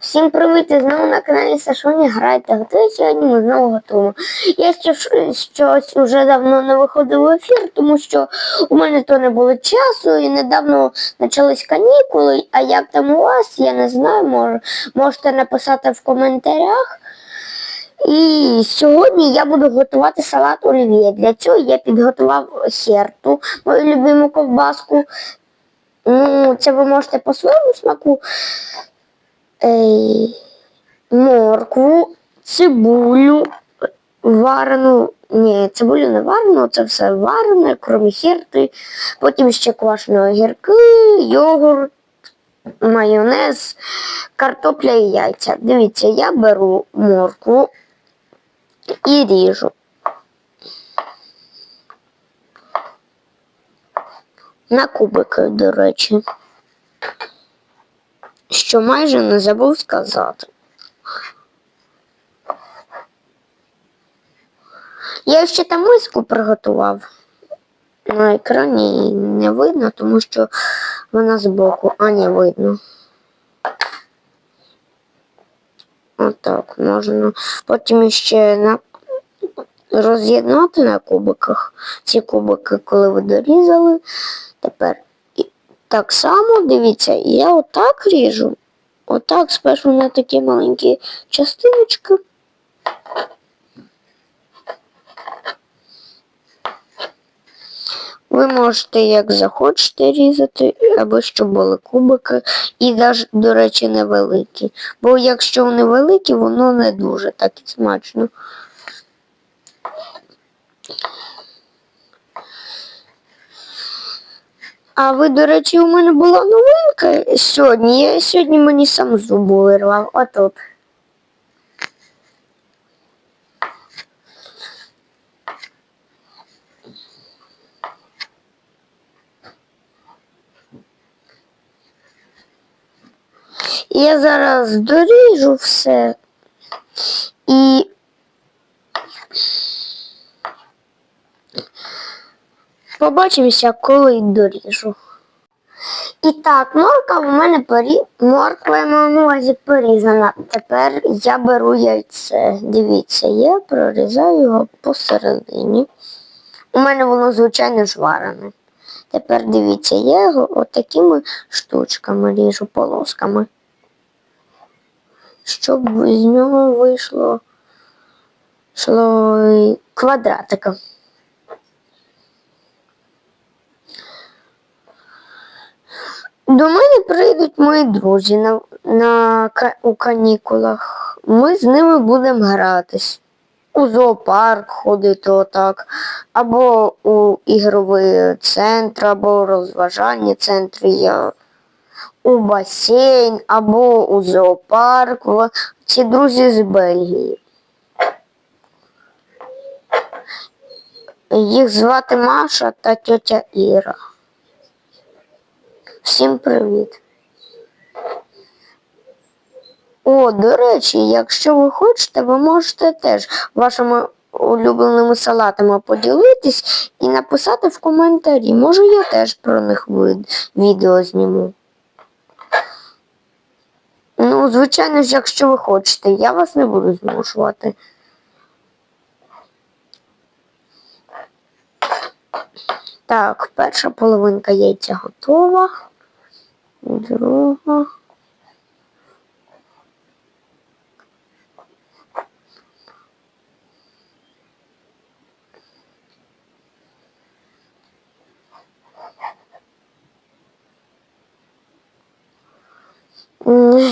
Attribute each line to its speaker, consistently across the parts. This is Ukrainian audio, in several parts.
Speaker 1: Всім привіт! Знову на каналі Сашоні грайте. Готує сьогодні ми знову готуємо. Я ще щось вже давно не виходив в ефір, тому що у мене то не було часу і недавно почались канікули. А як там у вас, я не знаю, мож, можете написати в коментарях. І сьогодні я буду готувати салат олів'є. Для цього я підготував херту, мою любиму ковбаску. Ну, це ви можете по своєму смаку. Моркву, цибулю, варену. Ні, цибулю не варену, це все варене, крім херти. Потім ще квашені огірки, йогурт, майонез, картопля і яйця. Дивіться, я беру моркву і ріжу. На кубики, до речі. Що майже не забув сказати. Я ще там миску приготував. На екрані не видно, тому що вона збоку, а не видно. Отак можна. Потім ще на... роз'єднати на кубиках ці кубики, коли ви дорізали. Тепер так само, дивіться, я отак ріжу. Отак спершу на такі маленькі частиночки. Ви можете як захочете різати, аби щоб були кубики, і навіть, до речі, невеликі. Бо якщо вони великі, воно не дуже так і смачно. А ви, до речі, у мене була новинка сьогодні. Я сьогодні мені сам зубу вирвав. Отут. Я зараз доріжу все і побачимося, коли доріжу. І так, морква у мене порі... морква на увазі порізана. Тепер я беру яйце. Дивіться, я прорізаю його посередині. У мене воно, звичайно, ж варене. Тепер дивіться, я його отакими штучками ріжу полосками. Щоб з нього вийшло йшло квадратика. До мене прийдуть мої друзі на, на, у канікулах. Ми з ними будемо гратись. У зоопарк ходити отак, або у ігровий центр, або у розважальні центри, я, у басейн, або у зоопарк. Ці друзі з Бельгії. Їх звати Маша та тьотя Іра. Всім привіт. О, до речі, якщо ви хочете, ви можете теж вашими улюбленими салатами поділитись і написати в коментарі. Може, я теж про них відео зніму. Ну, звичайно ж, якщо ви хочете, я вас не буду змушувати. Так, перша половинка яйця готова. Друга.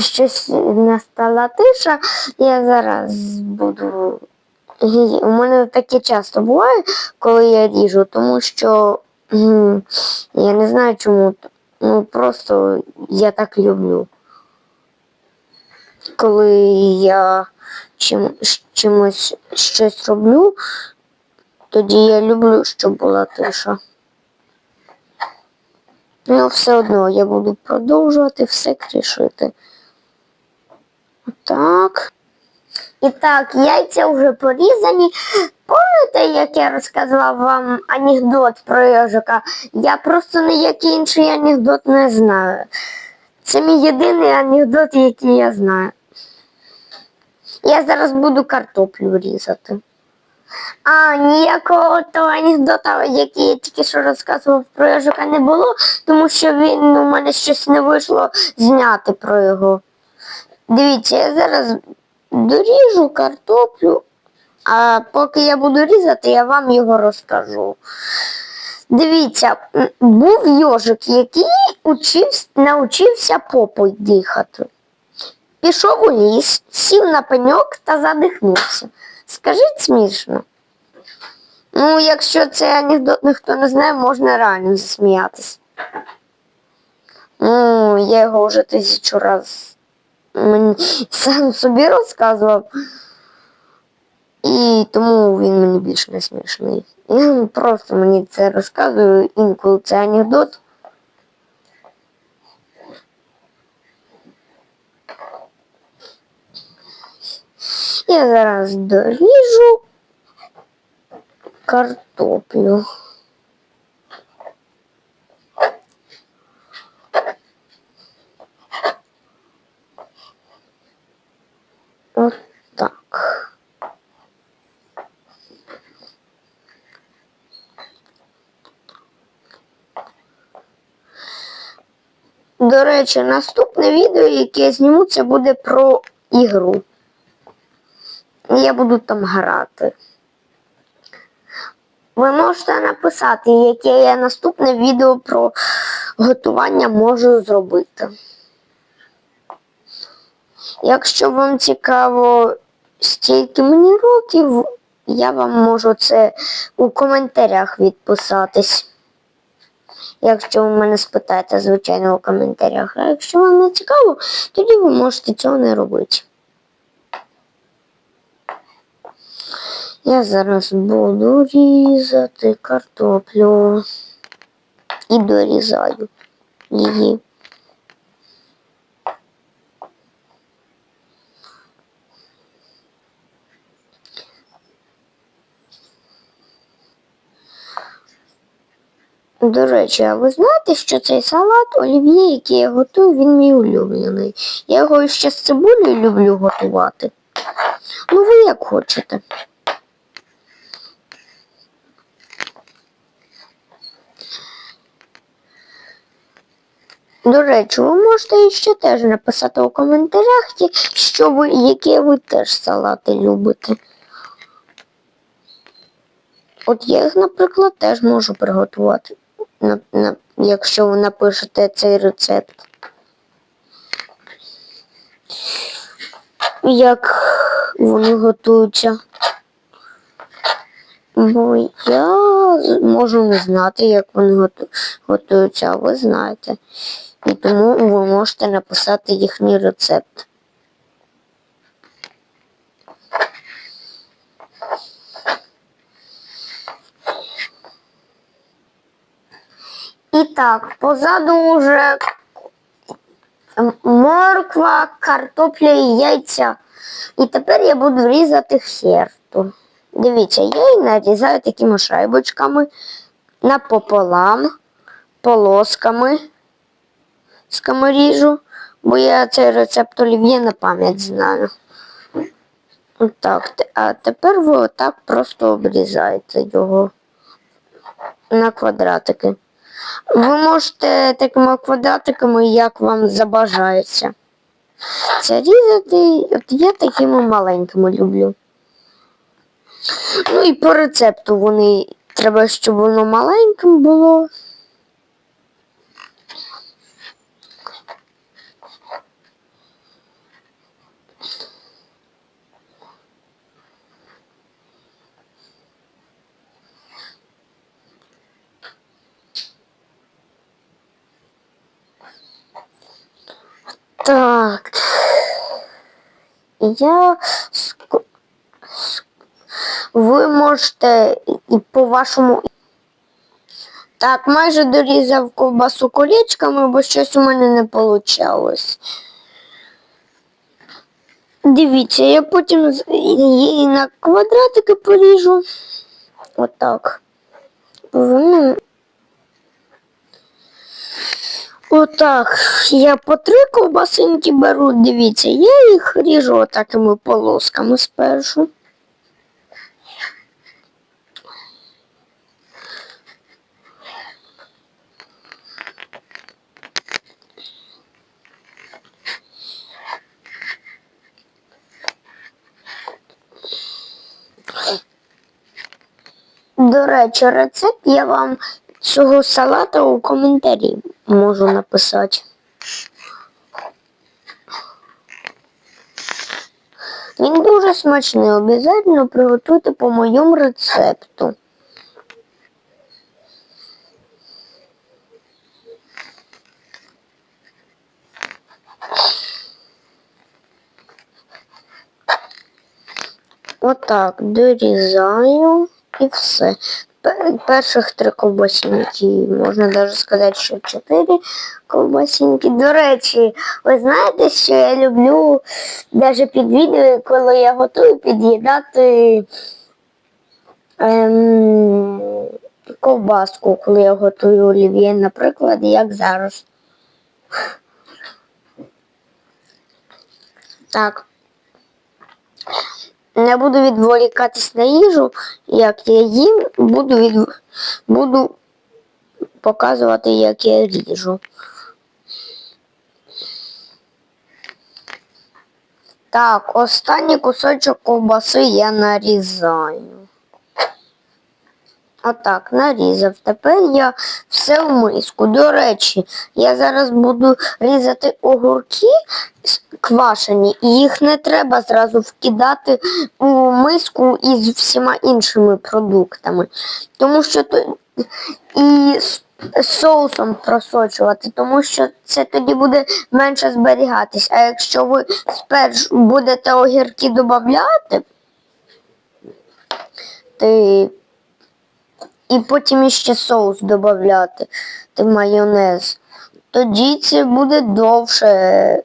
Speaker 1: Щось настала тиша. Я зараз буду. У мене таке часто буває, коли я ріжу, тому що я не знаю чому. Ну просто я так люблю. Коли я чим, чимось щось роблю, тоді я люблю, щоб була тиша. Ну, все одно я буду продовжувати все крішити. Так. І так, яйця вже порізані. Пам'ятаєте, як я розказував вам анекдот про йожика? Я просто ніякий інший анекдот не знаю. Це мій єдиний анекдот, який я знаю. Я зараз буду картоплю різати. А ніякого того анекдота, який я тільки що розказував про ежика, не було, тому що він у мене щось не вийшло зняти про його. Дивіться, я зараз доріжу картоплю, а поки я буду різати, я вам його розкажу. Дивіться, був йожик, який учився, навчився попою дихати. Пішов у ліс, сів на пеньок та задихнувся. Скажіть смішно. Ну, якщо це анекдот ніхто не знає, можна реально засміятися. Ну, я його вже тисячу раз мені сам собі розказував. І тому він мені більш не смішний. Я просто мені це розказую, інколи це анекдот. Я зараз доріжу картоплю. От так. До речі, наступне відео, яке я зніму, це буде про ігру. Я буду там грати. Ви можете написати, яке я наступне відео про готування можу зробити. Якщо вам цікаво, стільки мені років, я вам можу це у коментарях відписатись. Якщо ви мене спитаєте, звичайно, у коментарях. А якщо вам не цікаво, тоді ви можете цього не робити. Я зараз буду різати картоплю і дорізаю її. До речі, а ви знаєте, що цей салат олів'є, який я готую, він мій улюблений. Я його ще з цибулею люблю готувати. Ну, ви як хочете. До речі, ви можете ще теж написати у коментарях, що ви, які ви теж салати любите. От я їх, наприклад, теж можу приготувати, якщо ви напишете цей рецепт. Як вони готуються. Бо я можу не знати, як вони готуються, а ви знаєте. І тому ви можете написати їхній рецепт. Так, позаду вже морква, картопля і яйця. І тепер я буду різати херту. Дивіться, я її нарізаю такими шайбочками напополам, полосками скаморіжу, бо я цей рецепт олів'є на пам'ять знаю. Отак. Т- А тепер ви отак просто обрізаєте його на квадратики. Ви можете такими квадратиками, як вам забажається. Це різати, от я такими маленькими люблю. Ну і по рецепту вони треба, щоб воно маленьким було. Так. Я ви можете і по вашому. Так, майже дорізав ковбасу колечками, бо щось у мене не вийшло. Дивіться, я потім її на квадратики поріжу. Отак. Воно Отак, я по три ковбасинки беру, дивіться, я їх ріжу такими полосками спершу. До речі, рецепт я вам цього салата у коментарі можу написати. Він дуже смачний, обов'язково приготуйте по моєму рецепту. Отак, дорізаю і все. Пе- Перших три ковбасинки, можна навіть сказати, що чотири ковбасинки. До речі, ви знаєте, що я люблю навіть під відео, коли я готую, під'їдати ем, ковбаску, коли я готую олів'є, наприклад, як зараз. Так. Не буду відволікатись на їжу, як я їм, буду від... буду показувати, як я ріжу. Так, останній кусочок ковбаси я нарізаю. Отак, нарізав. Тепер я все в миску. До речі, я зараз буду різати огурки квашені, і їх не треба зразу вкидати у миску із всіма іншими продуктами. Тому що то і з соусом просочувати, тому що це тоді буде менше зберігатись. А якщо ви спершу будете огірки додати, то і потім іще соус додати, ти майонез. Тоді це буде довше.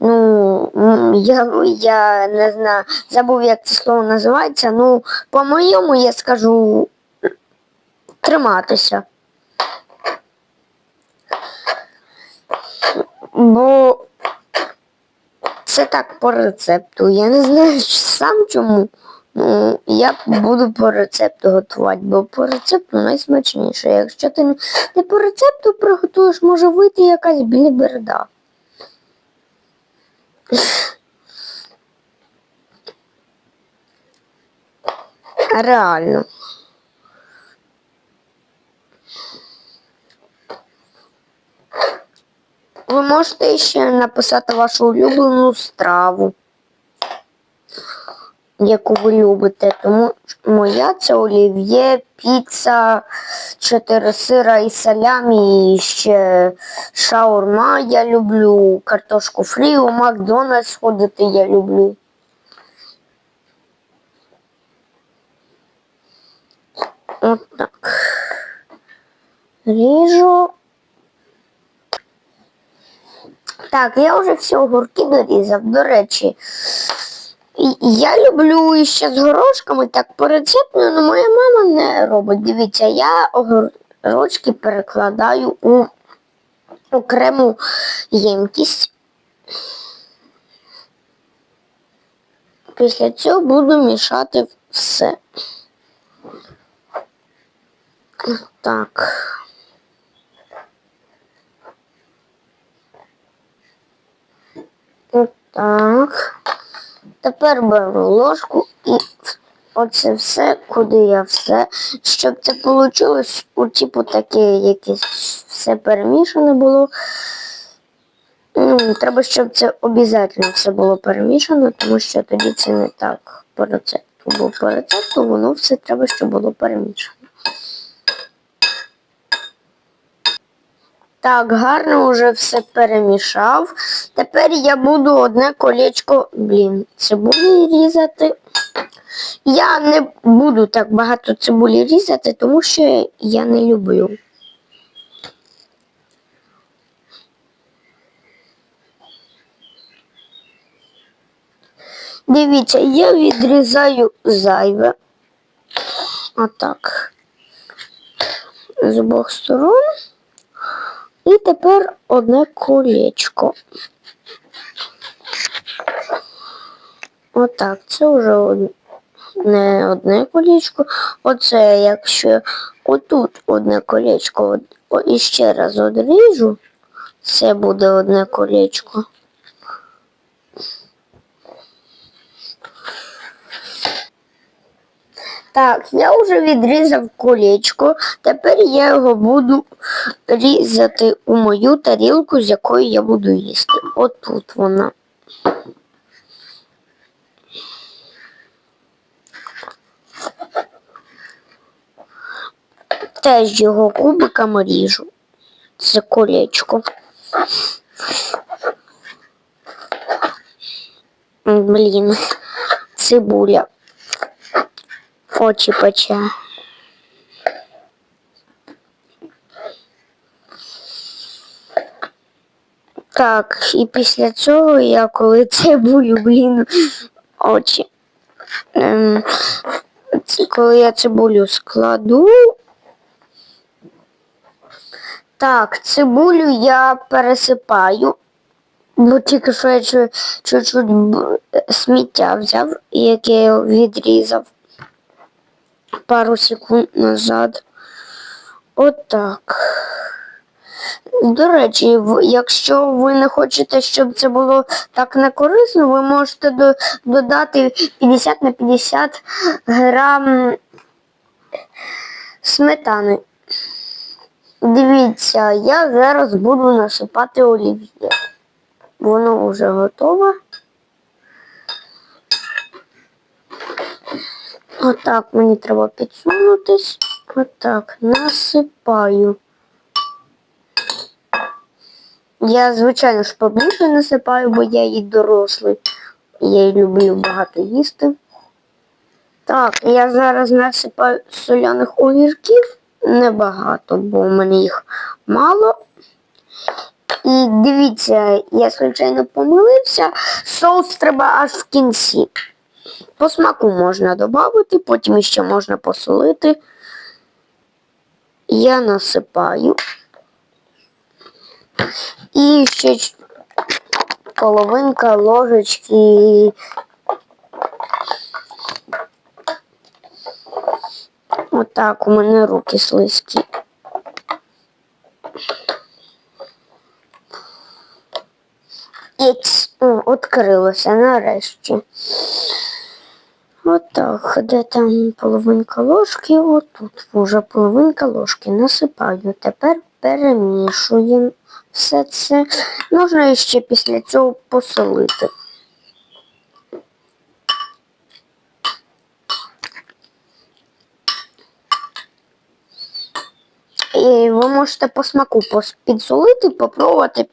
Speaker 1: Ну, я, я не знаю, забув, як це слово називається. Ну, по-моєму, я скажу триматися. Бо це так по рецепту. Я не знаю сам чому. Ну, я буду по рецепту готувати, бо по рецепту найсмачніше. Якщо ти не по рецепту приготуєш, може вийти якась біліберда. Реально. Ви можете ще написати вашу улюблену страву, яку ви любите. Тому моя це олів'є, піца, чотири сира і салямі, і ще шаурма я люблю, картошку фрі, у Макдональдс ходити я люблю. От так. Ріжу. Так, я вже всі огурки дорізав. До речі, я люблю ще з горошками, так по але моя мама не робить. Дивіться, я огірочки перекладаю у окрему ємкість. Після цього буду мішати все. Так. Так. Тепер беру ложку і оце все, куди я все, щоб це вийшло, у типу таке якесь все перемішане було. Ну, треба, щоб це обов'язково все було перемішано, тому що тоді це не так по рецепту. Бо по рецепту воно все треба, щоб було перемішано. Так, гарно вже все перемішав. Тепер я буду одне колечко, блін, цибулі різати. Я не буду так багато цибулі різати, тому що я не люблю. Дивіться, я відрізаю зайве. Отак. з обох сторон. І тепер одне колечко. Отак, це вже не одне колечко. Оце якщо отут одне колечко і ще раз одріжу, це буде одне колечко. Так, я вже відрізав колечко. Тепер я його буду різати у мою тарілку, з якої я буду їсти. Отут вона. Теж його кубиками ріжу. Це колечко. Блін, цибуля. Очі пече. Так, і після цього я коли цибулю, блін, очі. Ем, коли я цибулю складу. Так, цибулю я пересипаю. Бо тільки що я чуть-чуть сміття взяв, яке я відрізав пару секунд назад. Отак. До речі, якщо ви не хочете, щоб це було так не корисно, ви можете до- додати 50 на 50 грам сметани. Дивіться, я зараз буду насипати олів'є. Воно вже готове. Отак мені треба підсунутись. Отак, насипаю. Я, звичайно ж, побільше насипаю, бо я і дорослий. Я й люблю багато їсти. Так, я зараз насипаю соляних огірків. Небагато, бо у мене їх мало. І дивіться, я звичайно помилився. Соус треба аж в кінці. По смаку можна додати, потім ще можна посолити. Я насипаю. І ще половинка ложечки. Отак у мене руки слизькі. Ікс, О, відкрилося нарешті. Отак, де там половинка ложки, отут вже половинка ложки насипаю. Тепер перемішуємо все це. Можна ще після цього посолити. І ви можете по смаку підсолити, попробувати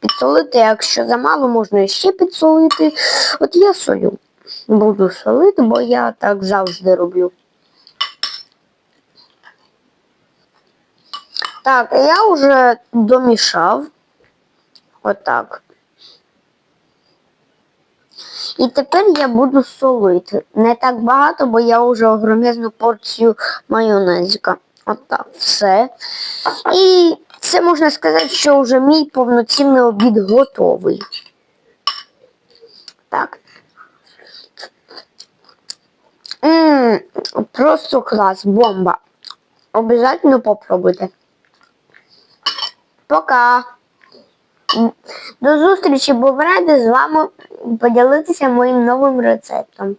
Speaker 1: підсолити. Якщо замало, можна ще підсолити. От я солю. Буду солити, бо я так завжди роблю. Так, я вже домішав. Отак. І тепер я буду солити. Не так багато, бо я вже огромезну порцію майонезика. Отак, все. І це можна сказати, що вже мій повноцінний обід готовий. Так. М, просто класс, бомба. Обязательно попробуйте. Пока. До зустрічі, бо ради з вами поділитися моїм новим рецептом.